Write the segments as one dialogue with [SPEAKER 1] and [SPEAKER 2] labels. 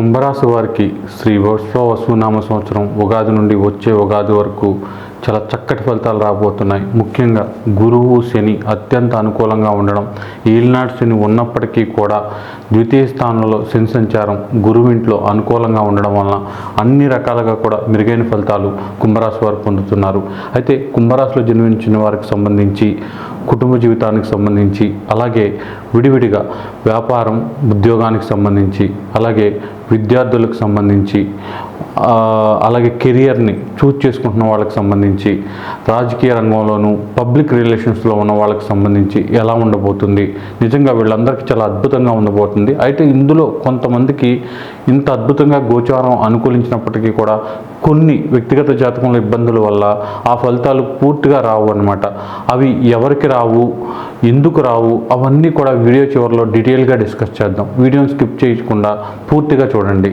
[SPEAKER 1] కుంభరాశి వారికి శ్రీ వసునామ సంవత్సరం ఉగాది నుండి వచ్చే ఉగాది వరకు చాలా చక్కటి ఫలితాలు రాబోతున్నాయి. ముఖ్యంగా గురువు శని అత్యంత అనుకూలంగా ఉండడం ఈల్నాడు శని ఉన్నప్పటికీ కూడా ద్వితీయ స్థానంలో శని సంచారం గురువు ఇంట్లో అనుకూలంగా ఉండడం వలన అన్ని రకాలుగా కూడా మెరుగైన ఫలితాలు కుంభరాశి వారు పొందుతున్నారు. అయితే కుంభరాశిలో జన్మించిన వారికి సంబంధించి కుటుంబ జీవితానికి సంబంధించి అలాగే విడివిడిగా వ్యాపారం ఉద్యోగానికి సంబంధించి అలాగే విద్యార్థులకు సంబంధించి అలాగే కెరియర్ని చూజ్ చేసుకుంటున్న వాళ్ళకి సంబంధించి రాజకీయ రంగంలోనూ పబ్లిక్ రిలేషన్స్లో ఉన్న వాళ్ళకి సంబంధించి ఎలా ఉండబోతుంది? నిజంగా వీళ్ళందరికీ చాలా అద్భుతంగా ఉండబోతుంది. అయితే ఇందులో కొంతమందికి ఇంత అద్భుతంగా గోచారం అనుకూలించినప్పటికీ కూడా కొన్ని వ్యక్తిగత జాతకంలో ఇబ్బందుల వల్ల ఆ ఫలితాలు పూర్తిగా రావు అన్నమాట. అవి ఎవరికి రావు ఎందుకు రావు అవన్నీ కూడా వీడియో చివరిలో డీటెయిల్గా డిస్కస్ చేద్దాం. వీడియోని స్కిప్ చేయకుండా పూర్తిగా చూడండి.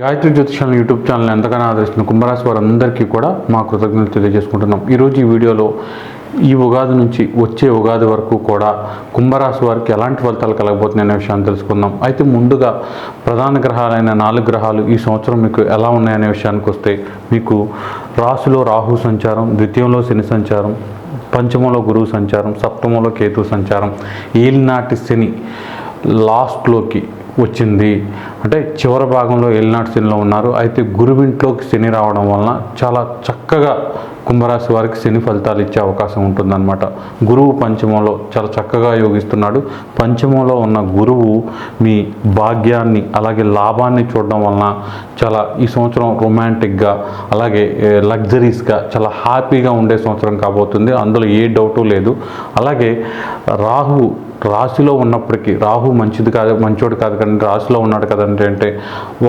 [SPEAKER 1] గాయత్రి జ్యోతిషాల యూట్యూబ్ ఛానల్ ఎంతగానో ఆదరిస్తున్న కుంభరాశి వారందరికీ కూడా మా కృతజ్ఞతలు తెలియజేసుకుంటున్నాం. ఈరోజు ఈ వీడియోలో ఈ ఉగాది నుంచి వచ్చే ఉగాది వరకు కూడా కుంభరాశి వారికి ఎలాంటి ఫలితాలు కలగబోతున్నాయి అనే విషయాన్ని తెలుసుకుందాం. అయితే ముందుగా ప్రధాన గ్రహాలైన నాలుగు గ్రహాలు ఈ సంవత్సరం మీకు ఎలా ఉన్నాయనే విషయానికి వస్తే మీకు రాశిలో రాహు సంచారం ద్వితీయంలో శని సంచారం పంచమంలో గురువు సంచారం సప్తమంలో కేతు సంచారం. ఏలినాటి శని లాస్ట్లోకి వచ్చింది. అంటే చివరి భాగంలో ఎల్నాటి శనిలో ఉన్నారు. అయితే గురువింట్లోకి శని రావడం వలన చాలా చక్కగా కుంభరాశి వారికి శని ఫలితాలు ఇచ్చే అవకాశం ఉంటుందన్నమాట. గురువు పంచమంలో చాలా చక్కగా యోగిస్తున్నాడు. పంచమంలో ఉన్న గురువు మీ భాగ్యాన్ని అలాగే లాభాన్ని చూడడం వలన చాలా ఈ సంవత్సరం రొమాంటిక్గా అలాగే లగ్జరీస్గా చాలా హ్యాపీగా ఉండే సంవత్సరం కాబోతుంది. అందులో ఏ డౌటు లేదు. అలాగే రాహు రాశిలో ఉన్నప్పటికీ రాహు మంచిది కాదు మంచోడు కాదు కానీ రాశిలో ఉన్నాడు కదంటే అంటే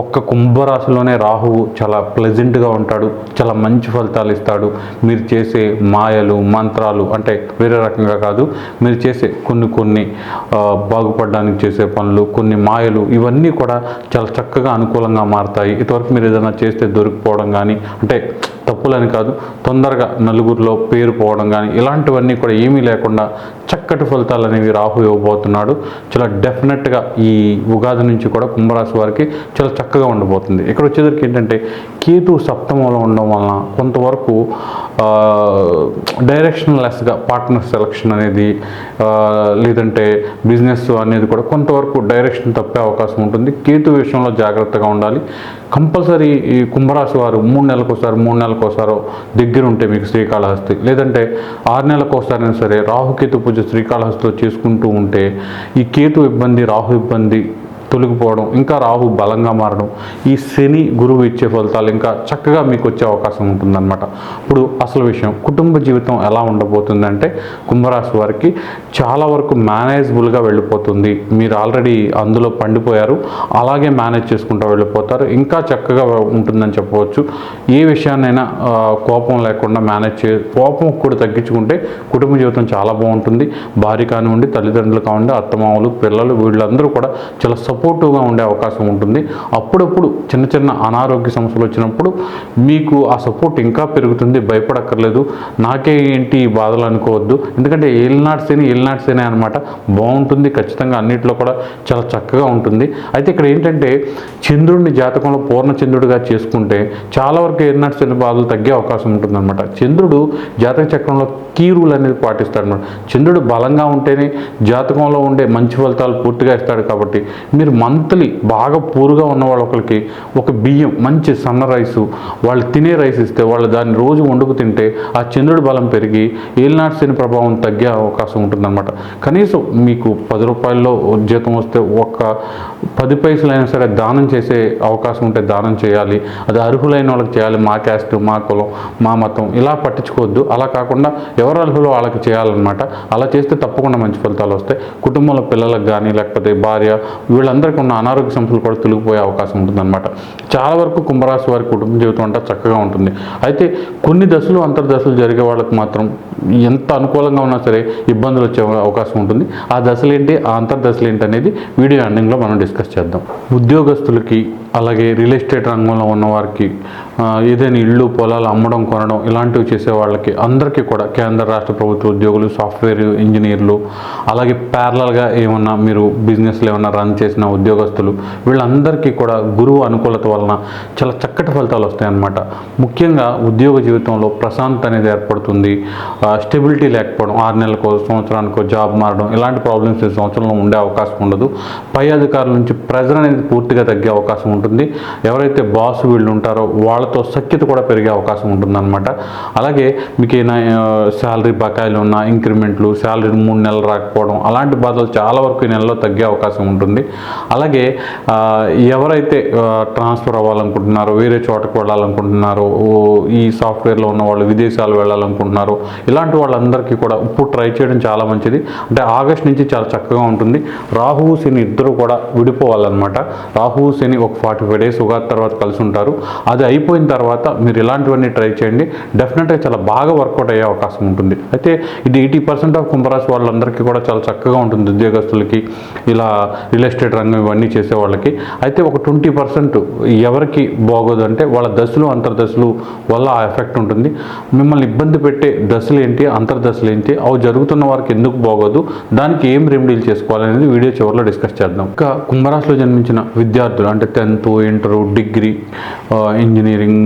[SPEAKER 1] ఒక్క కుంభరాశిలోనే రాహువు చాలా ప్లెజెంట్గా ఉంటాడు చాలా మంచి ఫలితాలు ఇస్తాడు. మీరు చేసే మాయలు మంత్రాలు అంటే వేరే రకంగా కాదు మీరు చేసే కొన్ని కొన్ని బాగుపడడానికి చేసే పనులు కొన్ని మాయలు ఇవన్నీ కూడా చాలా చక్కగా అనుకూలంగా మారుతాయి. ఇటువరకు మీరు ఏదైనా చేస్తే దొరికిపోవడం కానీ అంటే తప్పులని కాదు తొందరగా నలుగురిలో పేరు పోవడం కానీ ఇలాంటివన్నీ కూడా ఏమీ లేకుండా చక్కటి ఫలితాలు అనేవి రాహు ఇవ్వబోతున్నాడు. చాలా డెఫినెట్గా ఈ ఉగాది నుంచి కూడా కుంభరాశి వారికి చాలా చక్కగా ఉండబోతుంది. ఇక్కడ వచ్చేసరికి ఏంటంటే కేతు సప్తమంలో ఉండడం వలన కొంతవరకు డైరెక్షన్ లెస్గా పార్ట్నర్ సెలక్షన్ అనేది లేదంటే బిజినెస్ అనేది కూడా కొంతవరకు డైరెక్షన్ తప్పే అవకాశం ఉంటుంది. కేతు విషయంలో జాగ్రత్తగా ఉండాలి. కంపల్సరీ ఈ కుంభరాశి వారు మూడు నెలలకు ఒకసారి మూడు నెలలకు దగ్గర ఉంటే మీకు శ్రీకాళహస్తి. లేదంటే ఆరు నెలలకు ఒకసారైనా సరే రాహుకేతు పూజ శ్రీకాళహస్తిలో చేసుకుంటూ ఉంటే ఈ కేతు ఇబ్బంది రాహు ఇబ్బంది తొలగిపోవడం ఇంకా రాహు బలంగా మారడం ఈ శని గురువు ఇచ్చే ఫలితాలు ఇంకా చక్కగా మీకు వచ్చే అవకాశం ఉంటుందన్నమాట. ఇప్పుడు అసలు విషయం కుటుంబ జీవితం ఎలా ఉండబోతుందంటే కుంభరాశి వారికి చాలా వరకు మేనేజబుల్గా వెళ్ళిపోతుంది. మీరు ఆల్రెడీ అందులో పండిపోయారు అలాగే మేనేజ్ చేసుకుంటూ వెళ్ళిపోతారు ఇంకా చక్కగా ఉంటుందని చెప్పవచ్చు. ఏ విషయాన్నైనా కోపం లేకుండా మేనేజ్ చే కోపం కూడా తగ్గించుకుంటే కుటుంబ జీవితం చాలా బాగుంటుంది. భార్య కానివ్వండి తల్లిదండ్రులు కానివ్వండి అత్తమామలు పిల్లలు వీళ్ళందరూ కూడా చాలా సపోర్టివ్గా ఉండే అవకాశం ఉంటుంది. అప్పుడప్పుడు చిన్న చిన్న అనారోగ్య సమస్యలు వచ్చినప్పుడు మీకు ఆ సపోర్ట్ ఇంకా పెరుగుతుంది. భయపడక్కర్లేదు. నాకే ఏంటి ఈ బాధలు అనుకోవద్దు. ఎందుకంటే ఏలినాటి శని అనమాట బాగుంటుంది. ఖచ్చితంగా అన్నింటిలో కూడా చాలా చక్కగా ఉంటుంది. అయితే ఇక్కడ ఏంటంటే చంద్రుడిని జాతకంలో పూర్ణ చంద్రుడిగా చేసుకుంటే చాలా వరకు ఏలినాట్సేని బాధలు తగ్గే అవకాశం ఉంటుందన్నమాట. చంద్రుడు జాతక చక్రంలో కీ రూల్ అనేది పాటిస్తాడు అనమాట చంద్రుడు బలంగా ఉంటేనే జాతకంలో ఉండే మంచి ఫలితాలు పూర్తిగా ఇస్తాడు కాబట్టి మీరు మంత్లీ బాగా పూరుగా ఉన్న వాళ్ళ ఒకరికి ఒక బియ్యం మంచి సన్న రైసు వాళ్ళు తినే రైస్ ఇస్తే వాళ్ళు దాన్ని రోజు వండుకు తింటే ఆ చంద్రుడి బలం పెరిగి ఏలినాటి శని ప్రభావం తగ్గే అవకాశం ఉంటుందన్నమాట. కనీసం మీకు పది రూపాయల్లో జీతం వస్తే ఒక్క పది పైసలైనా సరే దానం చేసే అవకాశం ఉంటే దానం చేయాలి. అది అర్హులైన వాళ్ళకి చేయాలి. మా క్యాస్ట్ మా కులం మా మతం ఇలా పట్టించుకోవద్దు. అలా కాకుండా ఎవరు అర్హులు వాళ్ళకి చేయాలన్నమాట. అలా చేస్తే తప్పకుండా మంచి ఫలితాలు వస్తాయి. కుటుంబంలో పిల్లలకు కానీ లేకపోతే భార్య వీళ్ళందరికీ ఉన్న అనారోగ్య సమస్యలు కూడా తొలగిపోయే అవకాశం ఉంటుందన్నమాట. చాలా వరకు కుంభరాశి వారి కుటుంబ జీవితం అంతా చక్కగా ఉంటుంది. అయితే కొన్ని దశలు అంతర్దశలు జరిగే వాళ్ళకి మాత్రం ఎంత అనుకూలంగా ఉన్నా సరే ఇబ్బందులు వచ్చే అవకాశం ఉంటుంది. ఆ దశలు ఏంటి? ఆ అంతర్దశలు ఏంటి అనేది వీడియో ఎండింగ్లో మనం డిస్కస్ చేద్దాం. ఉద్యోగస్తులకి అలాగే రియల్ ఎస్టేట్ రంగంలో ఉన్న వారికి ఏదైనా ఇళ్ళు పొలాలు అమ్మడం కొనడం ఇలాంటివి చేసే వాళ్ళకి అందరికీ కూడా కేంద్ర రాష్ట్ర ప్రభుత్వ ఉద్యోగులు సాఫ్ట్వేర్ ఇంజనీర్లు అలాగే ప్యారలల్గా ఏమన్నా మీరు బిజినెస్లు ఏమన్నా రన్ చేసిన ఉద్యోగస్తులు వీళ్ళందరికీ కూడా గురువు అనుకూలత వలన చాలా చక్కటి ఫలితాలు వస్తాయి అన్నమాట ముఖ్యంగా ఉద్యోగ జీవితంలో ప్రశాంతత అనేది ఏర్పడుతుంది. స్టెబిలిటీ లేకపోవడం ఆరు నెలలకో సంవత్సరానికో జాబ్ మారడం ఇలాంటి ప్రాబ్లమ్స్ ఈ సంవత్సరంలో ఉండే అవకాశం ఉండదు. పై అధికారుల నుంచి ప్రెజర్ అనేది పూర్తిగా తగ్గే అవకాశం ఉంటుంది. ఎవరైతే బాస్ వీళ్ళు ఉంటారో వాళ్ళతో సఖ్యత కూడా పెరిగే అవకాశం ఉంటుందన్నమాట. అలాగే మీకు ఏమైనా శాలరీ బకాయిలు ఉన్న ఇంక్రిమెంట్లు శాలరీ మూడు నెలలు రాకపోవడం అలాంటి బాధలు చాలా వరకు ఈ నెలలో తగ్గే అవకాశం ఉంటుంది. అలాగే ఎవరైతే ట్రాన్స్ఫర్ అవ్వాలనుకుంటున్నారో వేరే చోటకు వెళ్ళాలనుకుంటున్నారో ఈ సాఫ్ట్వేర్లో ఉన్న వాళ్ళు విదేశాలు వెళ్ళాలనుకుంటున్నారో ఇలా ఇలాంటి వాళ్ళందరికీ కూడా ఇప్పుడు ట్రై చేయడం చాలా మంచిది. అంటే ఆగస్ట్ నుంచి చాలా చక్కగా ఉంటుంది. రాహువు శని ఇద్దరు కూడా విడిపోవాలన్నమాట. రాహువు శని ఒక ఫార్టీ ఫైవ్ డేస్ ఉగాది తర్వాత కలిసి ఉంటారు. అది అయిపోయిన తర్వాత మీరు ఇలాంటివన్నీ ట్రై చేయండి. డెఫినెట్గా చాలా బాగా వర్కౌట్ అయ్యే అవకాశం ఉంటుంది. అయితే ఇది ఎయిటీ పర్సెంట్ ఆఫ్ కుంభరాశి వాళ్ళందరికీ కూడా చాలా చక్కగా ఉంటుంది ఉద్యోగస్తులకి ఇలా రియల్ ఎస్టేట్ రంగం ఇవన్నీ చేసే వాళ్ళకి. అయితే ఒక ట్వంటీ పర్సెంట్ ఎవరికి బాగోదు అంటే వాళ్ళ దశలు అంతర్దశలు వల్ల ఆ ఎఫెక్ట్ ఉంటుంది. మిమ్మల్ని ఇబ్బంది పెట్టే దశలు ఏంటి అంతర్దశలు ఏంటి అవి జరుగుతున్న వారికి ఎందుకు బాగోదు దానికి ఏం రెమెడీలు చేసుకోవాలనేది వీడియో చివరిలో డిస్కస్ చేద్దాం. ఇంకా కుంభరాశిలో జన్మించిన విద్యార్థులు అంటే tenth inter degree engineering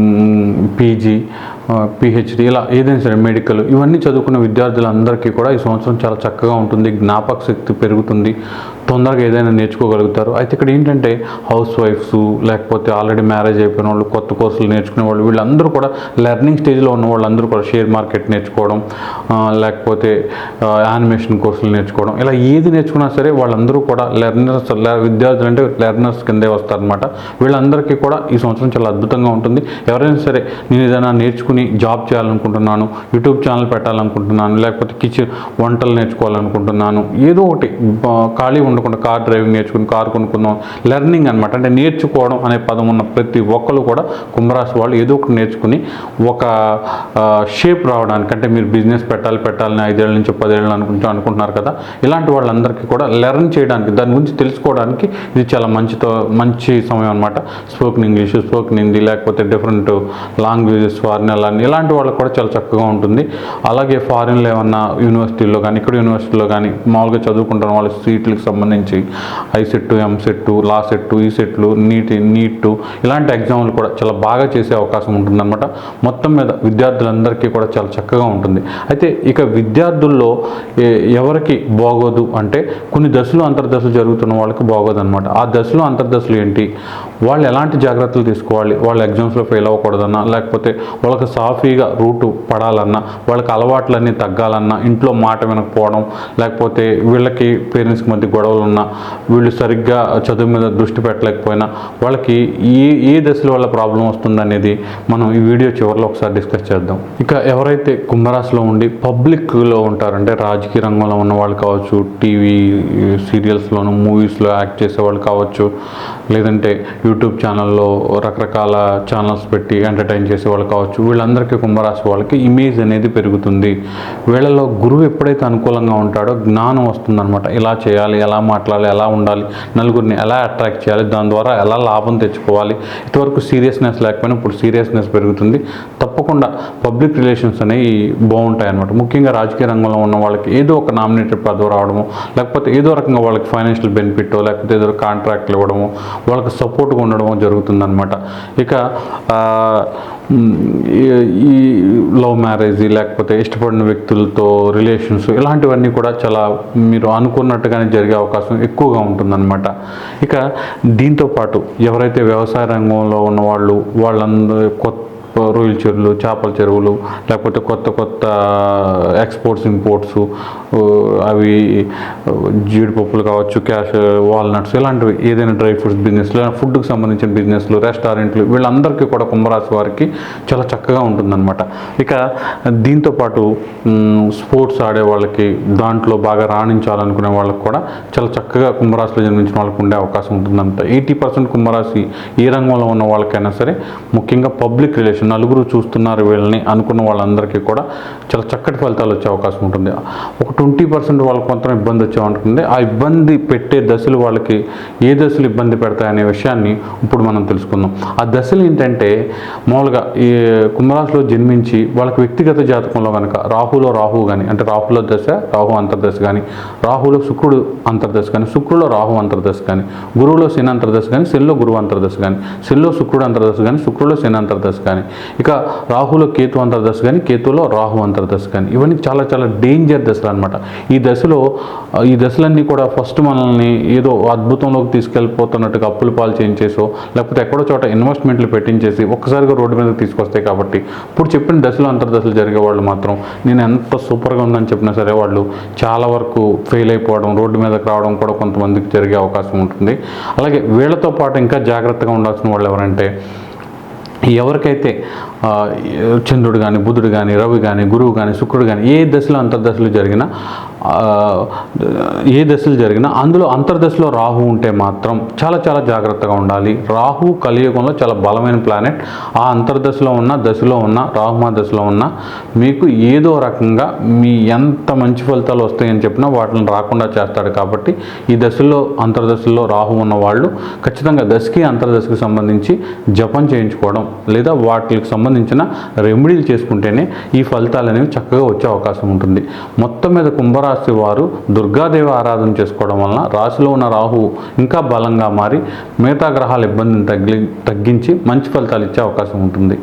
[SPEAKER 1] PG PhD ఇలా ఏదైనా సరే మెడికల్ ఇవన్నీ చదువుకున్న విద్యార్థులందరికీ కూడా ఈ సంవత్సరం చాలా చక్కగా ఉంటుంది జ్ఞాపక శక్తి పెరుగుతుంది తొందరగా ఏదైనా నేర్చుకోగలుగుతారు. అయితే ఇక్కడ ఏంటంటే హౌస్ వైఫ్స్ లేకపోతే ఆల్రెడీ మ్యారేజ్ అయిపోయిన వాళ్ళు కొత్త కోర్సులు నేర్చుకునే వాళ్ళు వీళ్ళందరూ కూడా లెర్నింగ్ స్టేజ్లో ఉన్న వాళ్ళందరూ కూడా షేర్ మార్కెట్ నేర్చుకోవడం లేకపోతే యానిమేషన్ కోర్సులు నేర్చుకోవడం ఇలా ఏది నేర్చుకున్నా సరే వాళ్ళందరూ కూడా లెర్నర్స్ విద్యార్థులు అంటే లెర్నర్స్ కిందే వస్తారనమాట వీళ్ళందరికీ కూడా ఈ సంవత్సరం చాలా అద్భుతంగా ఉంటుంది. ఎవరైనా సరే నేను ఏదైనా నేర్చుకుని జాబ్ చేయాలనుకుంటున్నాను యూట్యూబ్ ఛానల్ పెట్టాలనుకుంటున్నాను లేకపోతే కిచెన్ వంటలు నేర్చుకోవాలనుకుంటున్నాను ఏదో ఒకటి ఖాళీ ఉండ ఉండకుండా కార్ డ్రైవింగ్ నేర్చుకుని కార్ కొనుక్కుందాం. లెర్నింగ్ అనమాట అంటే నేర్చుకోవడం అనే పదం ఉన్న ప్రతి ఒక్కరు కూడా కుంభరాశి వాళ్ళు ఏదో ఒకటి నేర్చుకుని ఒక షేప్ రావడానికి అంటే మీరు బిజినెస్ పెట్టాలి పెట్టాలని ఐదేళ్ళ నుంచి పదేళ్ళు అనుకుంటూ అనుకుంటున్నారు కదా. ఇలాంటి వాళ్ళందరికీ కూడా లెర్న్ చేయడానికి దాని గురించి తెలుసుకోవడానికి ఇది చాలా మంచితో మంచి సమయం అనమాట స్పోకెన్ ఇంగ్లీష్ స్పోకెన్ హిందీ లేకపోతే డిఫరెంట్ లాంగ్వేజెస్ ఫారిన్ అలాంటి ఇలాంటి వాళ్ళకి కూడా చాలా చక్కగా ఉంటుంది. అలాగే ఫారిన్లో ఏమన్నా యూనివర్సిటీల్లో కానీ ఇక్కడ యూనివర్సిటీలో కానీ మామూలుగా చదువుకుంటున్న వాళ్ళ సీట్లకు సంబంధించి ఐసెట్ ఎంసెట్ లా సెట్ ఈ సెట్లు నీట్ నీట్ ఇలాంటి ఎగ్జామ్లు కూడా చాలా బాగా చేసే అవకాశం ఉంటుందన్నమాట. మొత్తం మీద విద్యార్థులందరికీ కూడా చాలా చక్కగా ఉంటుంది. అయితే ఇక విద్యార్థుల్లో ఎవరికి బాగోదు అంటే కొన్ని దశలు అంతర్దశలు జరుగుతున్న వాళ్ళకి బాగోదు అనమాట ఆ దశలు అంతర్దశలు ఏంటి? వాళ్ళు ఎలాంటి జాగ్రత్తలు తీసుకోవాలి? వాళ్ళు ఎగ్జామ్స్లో ఫెయిల్ అవ్వకూడదన్నా లేకపోతే వాళ్ళకి సాఫీగా రూటు పడాలన్నా వాళ్ళకి అలవాట్లన్నీ తగ్గాలన్నా ఇంట్లో మాట వినకపోవడం లేకపోతే వీళ్ళకి పేరెంట్స్కి మధ్య గొడవలు ఉన్నా వీళ్ళు సరిగ్గా చదువు మీద దృష్టి పెట్టలేకపోయినా వాళ్ళకి ఏ ఏ దశలో వాళ్ళ ప్రాబ్లం వస్తుందనేది మనం ఈ వీడియో చివరిలో ఒకసారి డిస్కస్ చేద్దాం. ఇక ఎవరైతే కుంభరాశిలో ఉండి పబ్లిక్లో ఉంటారంటే రాజకీయ రంగంలో ఉన్న వాళ్ళు కావచ్చు టీవీ సీరియల్స్లోను మూవీస్లో యాక్ట్ చేసే వాళ్ళు కావచ్చు లేదంటే యూట్యూబ్ ఛానల్లో రకరకాల ఛానల్స్ పెట్టి ఎంటర్టైన్ చేసే వాళ్ళు కావచ్చు వీళ్ళందరికీ కుంభరాశి వాళ్ళకి ఇమేజ్ అనేది పెరుగుతుంది. వీళ్ళలో గురువు ఎప్పుడైతే అనుకూలంగా ఉంటాడో జ్ఞానం వస్తుందన్నమాట. ఇలా చేయాలి ఎలా మాట్లాడాలి ఎలా ఉండాలి నలుగురిని ఎలా అట్రాక్ట్ చేయాలి దాని ద్వారా ఎలా లాభం తెచ్చుకోవాలి. ఇంతవరకు సీరియస్నెస్ లేకపోయినా ఇప్పుడు సీరియస్నెస్ పెరుగుతుంది. తప్పకుండా పబ్లిక్ రిలేషన్స్ అనేవి బాగుంటాయి అనమాట ముఖ్యంగా రాజకీయ రంగంలో ఉన్న వాళ్ళకి ఏదో ఒక నామినేటెడ్ పదవి రావడము లేకపోతే ఏదో రకంగా వాళ్ళకి ఫైనాన్షియల్ బెనిఫిట్ లేకపోతే ఏదో కాంట్రాక్ట్లు ఇవ్వడము వాళ్ళకి సపోర్ట్గా ఉండడము జరుగుతుందన్నమాట. ఇక ఈ- లవ్ మ్యారేజ్ లేకపోతే ఇష్టపడిన వ్యక్తులతో రిలేషన్స్ ఇలాంటివన్నీ కూడా చాలా మీరు అనుకున్నట్టుగానే జరిగే అవకాశం ఎక్కువగా ఉంటుందన్నమాట. ఇక దీంతో పాటు ఎవరైతే వ్యవసాయ రంగంలో ఉన్న వాళ్ళు వాళ్ళందరూ కొత్త రొయ్యల చెరువులు చేపల చెరువులు లేకపోతే కొత్త కొత్త ఎక్స్పోర్ట్స్ ఇంపోర్ట్స్ అవి జీడిపప్పులు కావచ్చు క్యాష్ వాల్నట్స్ ఇలాంటివి ఏదైనా డ్రై ఫ్రూట్స్ బిజినెస్ ఫుడ్కి సంబంధించిన బిజినెస్లు రెస్టారెంట్లు వీళ్ళందరికీ కూడా కుంభరాశి వారికి చాలా చక్కగా ఉంటుందన్నమాట. ఇక దీంతో పాటు స్పోర్ట్స్ ఆడే వాళ్ళకి దాంట్లో బాగా రాణించాలనుకునే వాళ్ళకి కూడా చాలా చక్కగా కుంభరాశిలో జన్మించిన వాళ్ళకి ఉండే అవకాశం ఉంటుందంట. ఎయిటీ పర్సెంట్ కుంభరాశి ఏ రంగంలో ఉన్న వాళ్ళకైనా సరే ముఖ్యంగా పబ్లిక్ రిలేషన్ నలుగురు చూస్తున్నారు వీళ్ళని అనుకున్న వాళ్ళందరికీ కూడా చాలా చక్కటి ఫలితాలు వచ్చే అవకాశం ఉంటుంది. ఒక ట్వంటీ పర్సెంట్ వాళ్ళకి కొంత ఇబ్బంది వచ్చే ఉంటుంది. ఆ ఇబ్బంది పెట్టే దశలు వాళ్ళకి ఏ దశలు ఇబ్బంది పెడతాయనే విషయాన్ని ఇప్పుడు మనం తెలుసుకుందాం. ఆ దశలు ఏంటంటే మామూలుగా ఈ కుంభరాశిలో జన్మించి వాళ్ళకి వ్యక్తిగత జాతకంలో కనుక రాహులో రాహు కానీ అంటే రాహులో దశ రాహు అంతర్దశ కానీ రాహులో శుక్రుడు అంతర్దశ కానీ శుక్రులో రాహు అంతర్దశ కానీ గురువులో శని అంతర్దశ కానీ శనిలో గురువు అంతర్దశ కానీ శనిలో శుక్రుడు అంతర్దశ కానీ శుక్రులో శని అంతర్దశ కానీ ఇక రాహులో కేతు అంతర్దశ కానీ కేతులో రాహు అంతర్దశ కానీ ఇవన్నీ చాలా చాలా డేంజర్ దశలు అనమాట ఈ దశలో ఈ దశలన్నీ కూడా ఫస్ట్ మనల్ని ఏదో అద్భుతంలోకి తీసుకెళ్ళిపోతున్నట్టుగా అప్పులు పాలు చేయించేసో లేకపోతే ఎక్కడో చోట ఇన్వెస్ట్మెంట్లు పెట్టించేసి ఒక్కసారిగా రోడ్డు మీదకి తీసుకొస్తాయి కాబట్టి ఇప్పుడు చెప్పిన దశలు అంతర్దశలు జరిగే వాళ్ళు మాత్రం నేను ఎంత సూపర్గా ఉందని చెప్పినా సరే వాళ్ళు చాలా వరకు ఫెయిల్ అయిపోవడం రోడ్డు మీదకి రావడం కూడా కొంతమందికి జరిగే అవకాశం ఉంటుంది. అలాగే వీళ్ళతో పాటు ఇంకా జాగ్రత్తగా ఉండాల్సిన వాళ్ళు ఎవరంటే ఎవరికైతే చంద్రుడు కానీ బుధుడు కానీ రవి కానీ గురువు కానీ శుక్రుడు కానీ ఏ దశలో అంతర్దశలు జరిగినా ఏ దశలు జరిగినా అందులో అంతర్దశలో రాహు ఉంటే మాత్రం చాలా చాలా జాగ్రత్తగా ఉండాలి. రాహు కలియుగంలో చాలా బలమైన ప్లానెట్ ఆ అంతర్దశలో ఉన్న దశలో ఉన్న రాహుమా దశలో ఉన్న మీకు ఏదో రకంగా మీ ఎంత మంచి ఫలితాలు వస్తాయని చెప్పినా వాటిని రాకుండా చేస్తాడు కాబట్టి ఈ దశలో అంతర్దశలో రాహు ఉన్న వాళ్ళు ఖచ్చితంగా దశకి అంతర్దశకి సంబంధించి జపం చేయించుకోవడం లేదా వాటికి సంబంధించిన రెమెడీలు చేసుకుంటేనే ఈ ఫలితాలు అనేవి చక్కగా వచ్చే అవకాశం ఉంటుంది. మొత్తం మీద రాశి వారు దుర్గాదేవి ఆరాధన చేసుకోవడం వలన రాశిలో ఉన్న రాహు ఇంకా బలంగా మారి మిగతా గ్రహాల ఇబ్బందిని తగ్గి తగ్గించి మంచి ఫలితాలు ఇచ్చే అవకాశం ఉంటుంది.